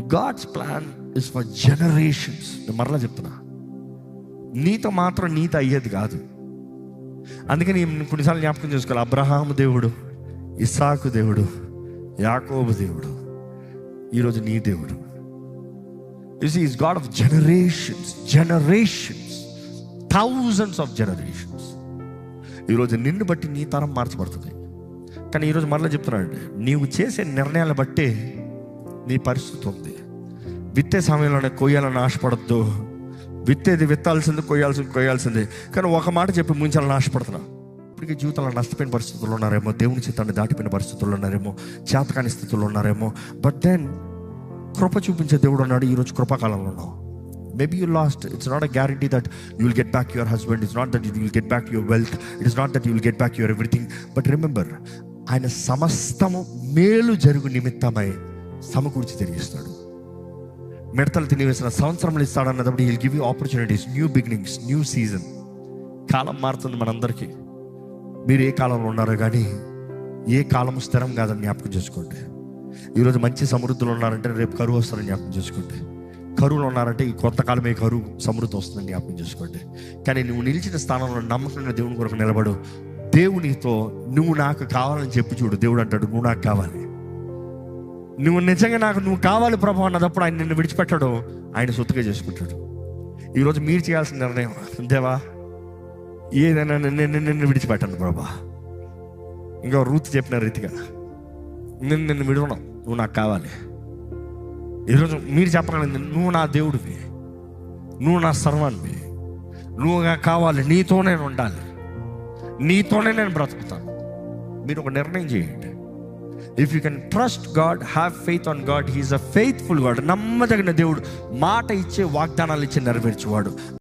God's plan is for generations నేను మరలా చెప్తున్నా. నీతో మాత్రం నీతో అయ్యేది కాదు. అందుకని నేను కొన్నిసార్లు జ్ఞాపకం చేసుకోవాలి. అబ్రహాము దేవుడు ఇస్సాకు దేవుడు యాకోబు దేవుడు ఈరోజు నీ దేవుడు. Is is God of generations generations thousands of generations ఈరోజు నిన్ను బట్టి నీ తరం మార్చబడుతుంది. కానీ ఈరోజు మరలా చెప్తున్నాడు నీవు చేసే నిర్ణయాలు బట్టే నీ పరిస్థితి ఉంది విత్తే సమయంలోనే కొయ్యాలని ఆశపడద్దు. విత్తేది విత్తాల్సింది కొయ్యాల్సింది కొయ్యాల్సింది. కానీ ఒక మాట చెప్పి ముంచాలని ఆశపడుతున్నా. ఇప్పటికీ జీవితంలో నష్టపోయిన పరిస్థితుల్లో ఉన్నారేమో దేవుని చిత్తాన్ని దాటిపోయిన పరిస్థితుల్లో ఉన్నారేమో చేతకాని స్థితుల్లో ఉన్నారేమో. బట్ దెన్ కృప చూపించే దేవుడు ఉన్నాడు ఈరోజు కృపాకాలంలో ఉన్నావు. Maybe you lost it's not a guarantee that you will get back your husband it's not that you will get back your wealth it is not that you will get back your everything but remember ఆయన సమస్తము మేలు జరుగు నిమిత్తమై సమకూర్చి తిరిగిస్తాడు మిడతలు తినివేసిన సంవత్సరంలో ఇస్తాడు అన్నప్పుడు will give you opportunities new beginnings new season కాలం మారుతుంది మనందరికీ. మీరు ఏ కాలంలో ఉన్నారో కానీ ఏ కాలం స్థిరం కాదని జ్ఞాపకం చేసుకోండి. ఈరోజు మంచి సమృద్ధులు ఉన్నారంటే రేపు కరువు వస్తుందని జ్ఞాపకం చేసుకోండి. కరువులు ఉన్నారంటే ఈ కొత్త కాలమే కరువు సమృద్ధి వస్తుందని జ్ఞాపకం చేసుకోండి. కానీ నువ్వు నిలిచిన స్థానంలో నమ్మకంగా దేవుని కొరకు నిలబడు. దేవునితో నువ్వు నాకు కావాలని చెప్పి చూడు. దేవుడు అంటాడు నువ్వు నాకు కావాలి. నువ్వు నిజంగా నాకు నువ్వు కావాలి ప్రభు అన్నదప్పుడు ఆయన నిన్ను విడిచిపెట్టాడు. ఆయన సొత్తుగా చేసుకుంటాడు. ఈరోజు మీరు చేయాల్సిన నిర్ణయం. దేవా ఏదైనా నిన్ను నిన్ను విడిచిపెట్టాను ప్రభా. ఇంకా రూత్ చెప్పిన రీతిగా నిన్ను నిన్ను విడవడం నువ్వు నాకు కావాలి. ఈరోజు మీరు చెప్పగల నువ్వు నా దేవుడివి. నువ్వు నా సర్వాన్వి. నువ్వు కావాలి. నీతో నేను ఉండాలి. నీతోనే నేను బ్రతుకుతాను. మీరు ఒక నిర్ణయం చేయండి. If you can trust God have faith on God he is a faithful God నమ్మదగిన దేవుడు మాట ఇచ్చే వాగ్దానాలు ఇచ్చి నెరవేర్చేవాడు.